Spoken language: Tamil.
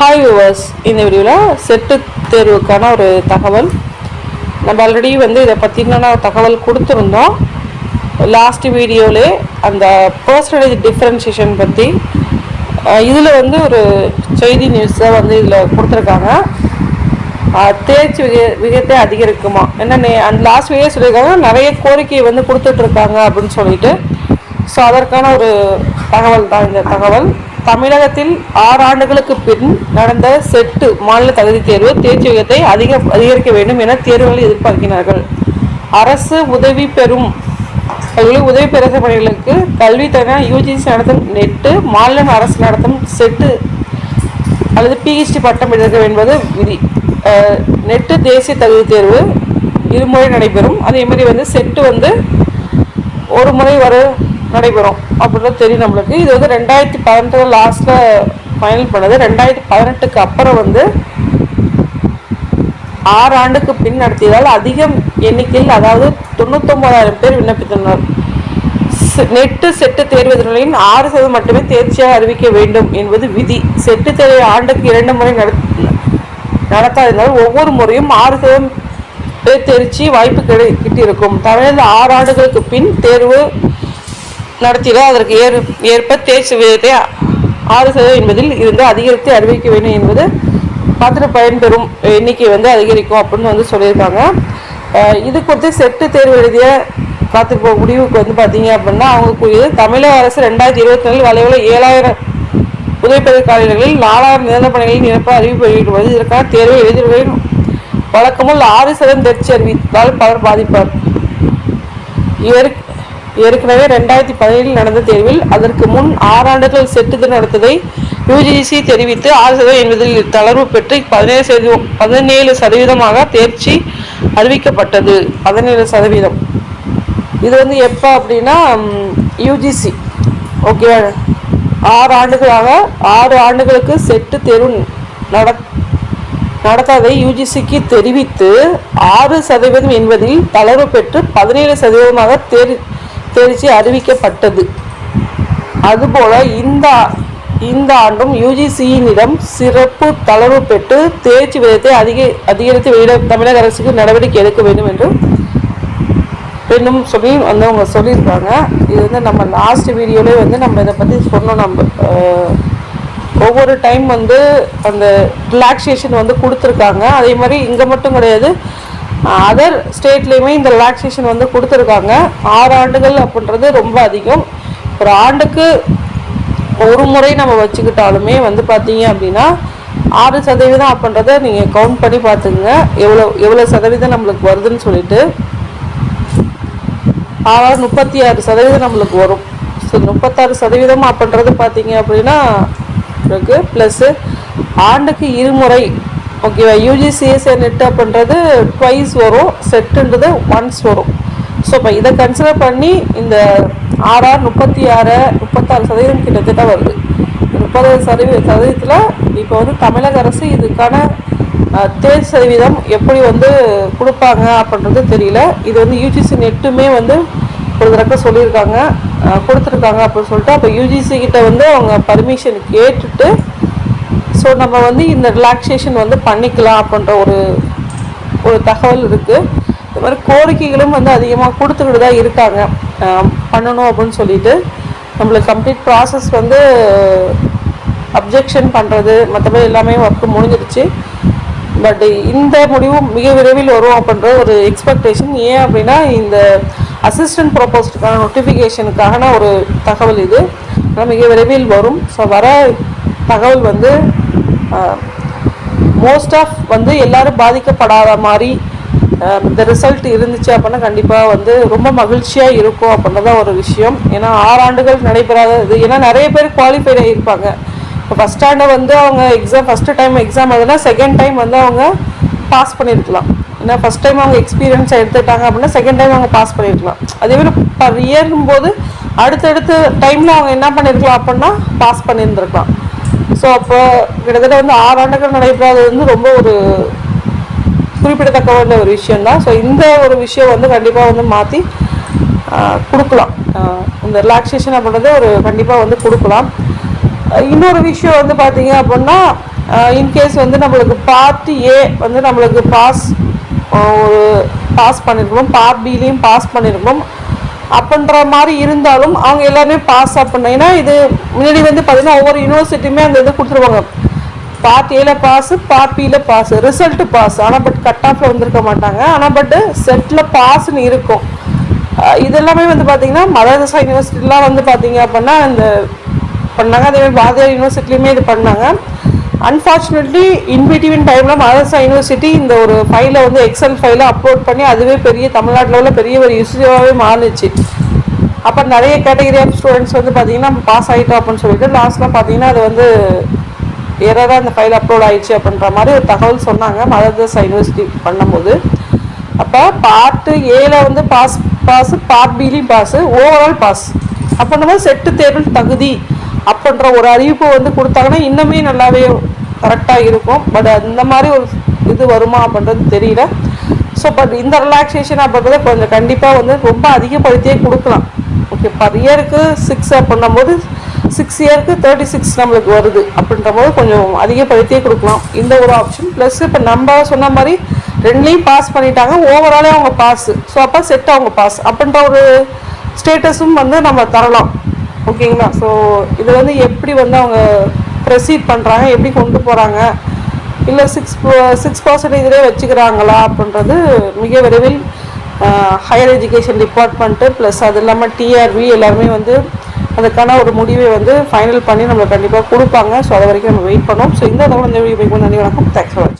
ஹாய் வியூவர்ஸ் இந்த வீடியோவில் செட்டு தேர்வுக்கான ஒரு தகவல். நம்ம ஆல்ரெடி வந்து இதை பற்றின தகவல் கொடுத்துருந்தோம். லாஸ்ட் வீடியோவிலே அந்த பர்சனடேஜ் டிஃப்ரென்ஷியேஷன் பற்றி இதில் வந்து ஒரு செய்தி நியூஸை வந்து இதில் கொடுத்துருக்காங்க. தேர்ச்சி விக விகிதத்தை அதிகரிக்குமா? என்ன அந்த லாஸ்ட் வீடியோ சொல்லியிருக்காங்க. நிறைய கோரிக்கை வந்து கொடுத்துட்ருக்காங்க அப்படின்னு சொல்லிட்டு. ஸோ அதற்கான ஒரு தகவல் தான் இந்த தகவல். தமிழகத்தில் ஆறு ஆண்டுகளுக்கு பின் நடந்த செட்டு மாநில தகுதி தேர்வு தேர்ச்சி விகிதத்தை அதிக அதிகரிக்க வேண்டும் என தேர்வுகளை எதிர்பார்க்கிறார்கள். அரசு உதவி பெறும் உதவி பெற பணிகளுக்கு கல்வி தர யூஜிசி நடத்தும் நெட்டு மாநில அரசு நடத்தும் செட்டு அல்லது பிஹெச்டி பட்டம் எடுக்க என்பது விதி. நெட்டு தேசிய தகுதி தேர்வு இருமுறை நடைபெறும். அதே மாதிரி வந்து செட்டு வந்து ஒரு முறை வர நடைபெறும். அப்படின்றது தெரியும் நம்மளுக்கு. இது வந்து ரெண்டாயிரத்தி பதினெட்டு லாஸ்ட்டில் ஃபைனல் பண்ணது. ரெண்டாயிரத்தி பதினெட்டுக்கு அப்புறம் வந்து ஆறு ஆண்டுக்கு பின் நடத்தியதால் அதிகம் எண்ணிக்கையில் அதாவது தொண்ணூத்தொம்பதாயிரம் பேர் விண்ணப்பித்துள்ளனர் நெட்டு செட்டு தேர்வுகளின் ஆறு சதவீதம் மட்டுமே தேர்ச்சியாக அறிவிக்க வேண்டும் என்பது விதி. செட்டு தேர்வை ஆண்டுக்கு இரண்டு முறை நடத்தாததால் ஒவ்வொரு முறையும் ஆறு சதவீதம் பேர் தேர்ச்சி வாய்ப்பு கிடை கிட்டிருக்கும் தமிழில் ஆறு ஆண்டுகளுக்கு பின் தேர்வு நடத்திட அதற்கு ஏற் ஏற்ப தேர்ச்சி விகிதத்தை ஆறு சதவீதம் என்பதில் இருந்து அதிகரித்து அறிவிக்க வேண்டும் என்பது பார்த்துட்டு பயன்பெறும் எண்ணிக்கை வந்து அதிகரிக்கும் அப்படின்னு வந்து சொல்லியிருக்காங்க. இது குறித்து செட்டு தேர்வு எழுதிய காத்திருப்ப முடிவுக்கு வந்து பார்த்தீங்க அப்படின்னா அவங்க கூறியது தமிழக அரசு ரெண்டாயிரத்தி இருபத்தி நாலில் வளைவில் ஏழாயிரம் உதவிப்பெறும் நாலாயிரம் நிரந்தர பணிகளில் நிரப்ப அறிவிப்பு வெளியிடுவது இதற்கான தேர்வை எழுதிய வழக்கமுள்ள ஆறு சதவீதம் தேர்ச்சி அறிவித்தால் பலர் பாதிப்பார். இவர் ஏற்கனவே ரெண்டாயிரத்தி பதினேழில் நடந்த தேர்வில் அதற்கு முன் ஆறாண்டுகள் செட்டுது நடத்ததை யுஜிசி தெரிவித்து ஆறு சதவீதம் என்பதில் தளர்வு பெற்று பதினேழு சதவீதம் பதினேழு சதவீதமாக தேர்ச்சி அறிவிக்கப்பட்டது. பதினேழு சதவீதம். இது வந்து எப்போ அப்படின்னா யூஜிசி. ஓகே. ஆறு ஆண்டுகளாக ஆறு ஆண்டுகளுக்கு செட்டு தேர்வு நட நடத்தாதை யூஜிசிக்கு தெரிவித்து ஆறு சதவீதம் என்பதில் தளர்வு பெற்று பதினேழு சதவீதமாக தேர் தேர்ச்சி அறிவிக்கப்பட்டது. அதுபோல இந்த இந்த ஆண்டும் யூஜிசியினிடம் சிறப்பு தளர்வு பெற்று தேர்ச்சி விதத்தை அதிக அதிகரித்து வெளியிட தமிழக அரசுக்கு நடவடிக்கை எடுக்க வேண்டும் என்றும் பெண்ணும் சொல்லி வந்து அவங்க சொல்லியிருக்காங்க. இது வந்து நம்ம லாஸ்ட் வீடியோலேயே வந்து நம்ம இதை பற்றி சொன்னோம் நம்ம ஒவ்வொரு டைம் வந்து அந்த ரிலாக்ஸேஷன் வந்து கொடுத்துருக்காங்க. அதே மாதிரி இங்கே மட்டும் கிடையாது அதர் ஸ்டேட்லேயுமே இந்த ரிலாக்ஸேஷன் வந்து கொடுத்துருக்காங்க. ஆறு ஆண்டுகள் அப்படின்றது ரொம்ப அதிகம். ஒரு ஆண்டுக்கு ஒரு முறை நம்ம வச்சுக்கிட்டாலுமே வந்து பார்த்தீங்க அப்படின்னா ஆறு சதவீதம் அப்படின்றத நீங்கள் கவுண்ட் பண்ணி பார்த்துங்க எவ்வளோ எவ்வளோ சதவீதம் நம்மளுக்கு வருதுன்னு சொல்லிட்டு. ஆறு முப்பத்தி ஆறு சதவீதம் நம்மளுக்கு வரும். ஸோ முப்பத்தாறு சதவீதம் அப்படின்றது பார்த்தீங்க அப்படின்னா இருக்கு ப்ளஸ்ஸு ஆண்டுக்கு இருமுறை ஓகேவா யூஜிசிஎஸ்ஏ நெட் அப்படின்றது ட்வைஸ் வரும் செட்டுன்றது ஒன்ஸ் வரும். ஸோ இப்போ இதை கன்சிடர் பண்ணி இந்த ஆறாறு முப்பத்தி ஆறு முப்பத்தாறு சதவீதம் கிட்டத்தட்ட வருது. முப்பது சதவீத சதவீதத்தில் இப்போ வந்து தமிழக அரசு இதுக்கான தேர் சதவீதம் எப்படி வந்து கொடுப்பாங்க அப்படின்றது தெரியல. இது வந்து யூஜிசி நெட்டுமே வந்து ஒரு தடவை சொல்லியிருக்காங்க கொடுத்துருக்காங்க அப்படின்னு சொல்லிட்டு அப்போ யூஜிசி கிட்ட வந்து அவங்க பர்மிஷன் கேட்டுட்டு ஸோ நம்ம வந்து இந்த ரிலாக்ஸேஷன் வந்து பண்ணிக்கலாம் அப்படின்ற ஒரு ஒரு தகவல் இருக்குது இது மாதிரி கோரிக்கைகளும் வந்து அதிகமாக கொடுத்துக்கிட்டு தான் இருக்காங்க. பண்ணணும் அப்படின்னு சொல்லிட்டு. நம்மளுக்கு கம்ப்ளீட் ப்ராசஸ் வந்து அப்ஜெக்ஷன் பண்ணுறது மற்றபடி எல்லாமே ஒர்க்கு முடிஞ்சிருச்சு பட் இந்த முடிவும் மிக விரைவில் வரும் அப்படின்ற ஒரு எக்ஸ்பெக்டேஷன் ஏன் அப்படின்னா இந்த அசிஸ்டன்ட் ப்ரொபோஸ்டுக்கான நோட்டிஃபிகேஷனுக்கான ஒரு தகவல் இது. ஆனால் மிக விரைவில் வரும். ஸோ வர தகவல் வந்து மோஸ்ட் ஆஃப் வந்து எல்லாரும் பாதிக்கப்படாத மாதிரி இந்த ரிசல்ட் இருந்துச்சு அப்படின்னா கண்டிப்பாக வந்து ரொம்ப மகிழ்ச்சியாக இருக்கும் அப்படின்றத ஒரு விஷயம். ஏன்னா ஆறு ஆண்டுகள் நடைபெறாத இது ஏன்னா நிறைய பேர் குவாலிஃபைட் ஆகியிருப்பாங்க இப்போ ஃபஸ்ட் ஸ்டாண்டர்ட் வந்து அவங்க எக்ஸாம் ஃபஸ்ட்டு டைம் எக்ஸாம் எழுதுனா செகண்ட் டைம் வந்து அவங்க பாஸ் பண்ணியிருக்கலாம் ஏன்னா ஃபஸ்ட் டைம் அவங்க எக்ஸ்பீரியன்ஸ் எடுத்துட்டாங்க அப்படின்னா செகண்ட் டைம் அவங்க பாஸ் பண்ணியிருக்கலாம் அதே மாதிரி பர் இயர்னும் போது அடுத்தடுத்த டைமில் அவங்க என்ன பண்ணியிருக்கலாம் அப்படின்னா பாஸ் பண்ணியிருந்திருக்கலாம் ஸோ அப்போ கிட்டத்தட்ட வந்து ஆறு ஆண்டுகள் நடைபெறாதது வந்து ரொம்ப ஒரு குறிப்பிடத்தக்க வேண்டிய ஒரு விஷயம் தான் ஸோ இந்த ஒரு விஷயம் வந்து கண்டிப்பாக வந்து மாற்றி கொடுக்கலாம். இந்த ரிலாக்ஸேஷன் அப்படின்றது ஒரு கண்டிப்பாக வந்து கொடுக்கலாம். இன்னொரு விஷயம் வந்து பார்த்தீங்க அப்படின்னா இன்கேஸ் வந்து நம்மளுக்கு பார்ட் ஏ வந்து நம்மளுக்கு பாஸ் ஒரு பாஸ் பண்ணியிருக்கணும் பார்ட் பிலையும் பாஸ் பண்ணியிருக்கணும் அப்படின்ற மாதிரி இருந்தாலும் அவங்க எல்லாருமே பாஸ் பண்ண ஏன்னா இது முன்னாடி வந்து பார்த்தீங்கன்னா ஒவ்வொரு யூனிவர்சிட்டியுமே அந்த இது கொடுத்துருவாங்க. பார்ட் ஏல பாஸ் பார்ட் பியில் பாஸ் ரிசல்ட் பாஸ் ஆனால் பட் கட் ஆஃபில் வந்திருக்க மாட்டாங்க. ஆனால் பட்டு செட்டில் பாஸ்ன்னு இருக்கும். இதெல்லாமே வந்து பார்த்தீங்கன்னா மதரசா யூனிவர்சிட்டிலாம் வந்து பார்த்தீங்க அப்படின்னா இந்த பண்ணாங்க. அதே மாதிரி பாரதியார் யூனிவர்சிட்டிலையுமே இது பண்ணாங்க. அன்ஃபார்ச்சுனேட்லி இன்பிட்வீன் டைமில் மதரசா யூனிவர்சிட்டி இந்த ஒரு ஃபைலை வந்து எக்ஸல் ஃபைலை அப்லோட் பண்ணி அதுவே பெரிய தமிழ்நாட்டில் உள்ள பெரிய ஒரு இஷ்யூவாகவே மாறுச்சு. அப்போ நிறைய கேட்டகரி ஆஃப் ஸ்டூடெண்ட்ஸ் வந்து பார்த்தீங்கன்னா பாஸ் ஆகிட்டோம் அப்படின்னு சொல்லிட்டு லாஸ்ட்டில் பார்த்தீங்கன்னா அது வந்து எரராக அந்த ஃபைல் அப்லோட் ஆயிடுச்சு அப்படின்ற மாதிரி ஒரு தகவல் சொன்னாங்க மதரசா யூனிவர்சிட்டி பண்ணும்போது. அப்போ பார்ட்டு ஏல வந்து பாஸ் பாஸ் பார்ட் பிலையும் பாஸ் ஓவரால் பாஸ் அப்படின்ற போது செட்டு தேர்வில் தகுதி அப்படின்ற ஒரு அறிவிப்பு வந்து கொடுத்தாங்கன்னா இன்னுமே நல்லாவே கரெக்டாக இருக்கும். பட் அந்த மாதிரி ஒரு இது வருமா அப்படின்றது தெரியல. ஸோ பட் இந்த ரிலாக்ஸேஷன் அப்படின்றத கொஞ்சம் கண்டிப்பாக வந்து ரொம்ப அதிகப்படுத்தியே கொடுக்கலாம். ஓகே பர் இயருக்கு சிக்ஸ் பண்ணும்போது சிக்ஸ் இயருக்கு தேர்ட்டி சிக்ஸ் நம்மளுக்கு வருது. அப்படின்ற போது கொஞ்சம் அதிகப்படுத்தியே கொடுக்கலாம். இந்த ஒரு ஆப்ஷன் ப்ளஸ் இப்போ நம்ம சொன்ன மாதிரி ரெண்டுலேயும் பாஸ் பண்ணிட்டாங்க. ஓவராலே அவங்க பாஸ் ஸோ அப்போ செட் அவங்க பாஸ் அப்படின்ற ஒரு ஸ்டேட்டஸும் வந்து நம்ம தரலாம். ஓகேங்களா ஸோ இது வந்து எப்படி வந்து அவங்க ப்ரொசீட் பண்ணுறாங்க எப்படி கொண்டு போகிறாங்க இல்லை சிக்ஸ் சிக்ஸ் பர்சன்டேஜ்லேயே வச்சுக்கிறாங்களா அப்படின்றது மிக விரைவில் ஹையர் எஜுகேஷன் டிபார்ட்மெண்ட்டு ப்ளஸ் அது இல்லாமல் டிஆர்பி எல்லாருமே வந்து அதுக்கான ஒரு முடிவை வந்து ஃபைனல் பண்ணி நம்மளுக்கு கண்டிப்பாக கொடுப்பாங்க. ஸோ அது வரைக்கும் நம்ம வெயிட் பண்ணோம். ஸோ இந்த தகவல் இந்த வீடியோ நன்றி வணக்கம் தேங்க்ஸ் ஃபார் வாட்சிங்